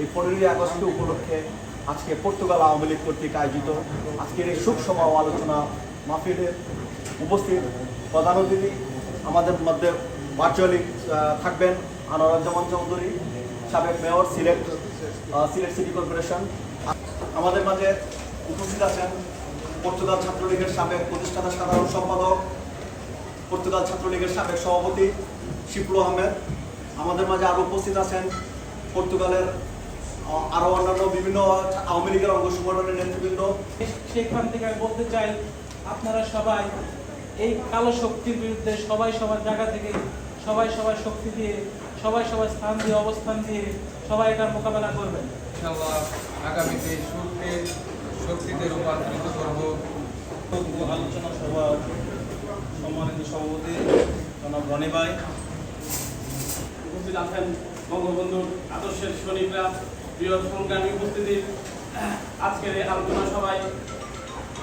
এই পনেরোই আগস্ট উপলক্ষে আজকে পর্তুগাল আওয়ামী লীগ কর্তৃক আয়োজিত আজকের এই সুখ সভা আলোচনা মাহফিলে উপস্থিত প্রধান অতিথি, আমাদের মধ্যে ভার্চুয়ালি থাকবেন আনোয়ারুজ্জামান চৌধুরী, সাবেক mayor, Sylhet Sylhet city corporation. আমাদের মাঝে উপস্থিত আছেন পর্তুগাল ছাত্রলীগের সাবেক প্রতিষ্ঠাতা, সাধারণ সম্পাদক, পর্তুগাল ছাত্রলীগের সাবেক সভাপতি শিপুল আহমেদ। আমাদের মাঝে আরও উপস্থিত আছেন পর্তুগালের আরও অন্যান্য বিভিন্ন আওয়ামী লীগের অঙ্গ সংগঠনের নেতৃবৃন্দ। সেখান থেকে আমি বলতে চাই আপনারা সবাই এই কালো শক্তির বিরুদ্ধে সবাই সবার জায়গা থেকে সবাই সবার শক্তি দিয়ে সবাই সবার স্থান দিয়ে অবস্থান দিয়ে সবাই এটার মোকাবেলা করবেন। ইনশাআল্লাহ আগামীতে সুরকে শক্তিতে রূপান্তরিত করব। আলোচনা সভা সম্মানিত সভাপতি জনাব রনি ভাই। উপস্থিত আছেন বঙ্গবন্ধুর আদর্শের সৈনিকরা প্রিয় সংগ্রামী আজকের এই আলোচনা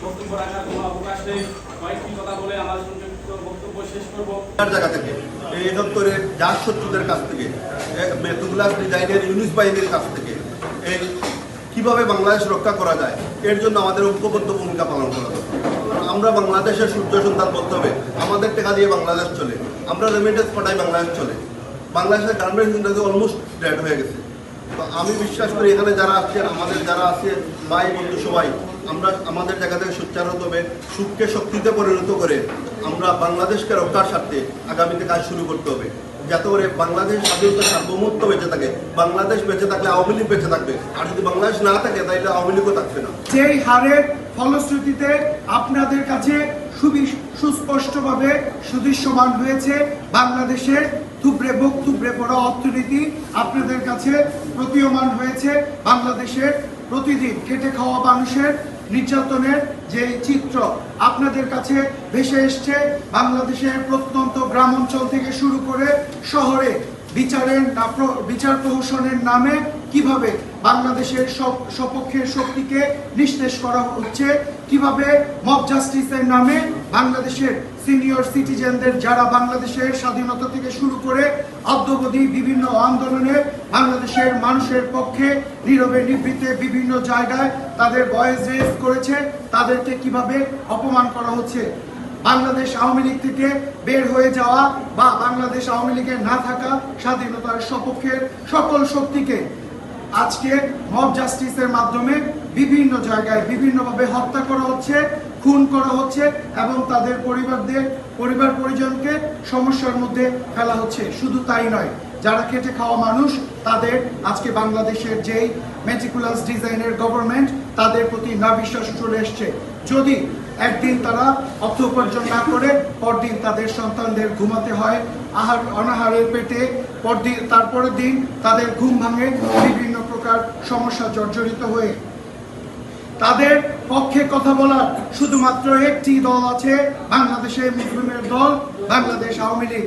বক্তব্য রাখার কোনো অবকাশ নেই। কয়েকটি কথা বলে আমার কীভাবে বাংলাদেশ রক্ষা করা যায়, এর জন্য আমাদের ঐক্যবদ্ধ ভূমিকা পালন করা আমরা বাংলাদেশের সূর্য সন্তান বলতে হবে, আমাদের টাকা দিয়ে বাংলাদেশ চলে, আমরা রেমিটেন্স পাঠাই বাংলাদেশ চলে। বাংলাদেশের গার্মেন্টস ইন্ডাস্ট্রি অলমোস্ট ডেড হয়ে গেছে। তো আমি বিশ্বাস করি এখানে যারা আছে আমাদের যারা আছে, ভাই, বন্ধু সবাই, আমরা আমাদের জায়গা থেকে সোচ্চার হতে হবে সুখকে শক্তিতে পরিণত করে আমরা বাংলাদেশকে রক্ষার স্বার্থে আগামীতে কাজ শুরু করতে হবে। যাতে করে বাংলাদেশ স্বাধীনতা সার্বভৌমত্ব বেঁচে থাকে, বাংলাদেশ বেঁচে থাকলে আওয়ামী লীগ বেঁচে থাকবে। আর যদি বাংলাদেশ না থাকে, তাহলে আওয়ামী লীগও থাকবে না। যেই হারের ফলশ্রুতিতে আপনাদের কাছে সুস্পষ্টভাবে সুদৃশ্যমান হয়েছে বাংলাদেশের থুবড়ে বুক, থুবড়ে পড়া অর্থনীতি আপনাদের কাছে প্রতীয়মান হয়েছে বাংলাদেশের প্রতিদিন খেটে খাওয়া মানুষের নির্যাতনের যে চিত্র আপনাদের কাছে ভেসে এসছে, বাংলাদেশের প্রত্যন্ত গ্রাম অঞ্চল থেকে শুরু করে শহরে বিচারের বিচার প্রহসনের নামে কীভাবে বাংলাদেশের সপক্ষের শক্তিকে নিঃশেষ করা হচ্ছে, কীভাবে মব জাস্টিসের নামে বাংলাদেশের সিনিয়র সিটিজেনদের যারা বাংলাদেশের স্বাধীনতা থেকে শুরু করে অদ্যবধি বিভিন্ন আন্দোলনে বাংলাদেশের মানুষের পক্ষে নীরবে নিবৃত্তে বিভিন্ন জায়গায় তাদের ভয়েস রেজ করেছে, তাদেরকে কীভাবে অপমান করা হচ্ছে? বাংলাদেশ আওয়ামী লীগ থেকে বের হয়ে যাওয়া বা বাংলাদেশ আওয়ামী লীগের না থাকা স্বাধীনতার সপক্ষের সকল শক্তিকে আজকে মব জাস্টিসের মাধ্যমে বিভিন্ন জায়গায় বিভিন্নভাবে হত্যা করা হচ্ছে। খুন করা হচ্ছে এবং তাদের পরিবারদের, পরিবার পরিজনকে সমস্যার মধ্যে ফেলা হচ্ছে। শুধু তাই নয়, যারা খেটে খাওয়া মানুষ, তাদের আজকে বাংলাদেশের যেই মেটিকুলাস ডিজাইনের গভর্নমেন্ট তাদের প্রতি না বিশ্বাস চলে এসছে। যদি একদিন তারা অর্থ উপার্জন না করে, পরদিন তাদের সন্তানদের ঘুমাতে হয়, আহার, অনাহারের পেটে পরদিন তারপরের দিন তাদের ঘুম ভাঙে, বিভিন্ন প্রকার সমস্যা জর্জরিত হয়ে তাদের পক্ষে কথা বলার শুধুমাত্র একটি দল আছে বাংলাদেশে মুসলিমের দল বাংলাদেশ আওয়ামী লীগ।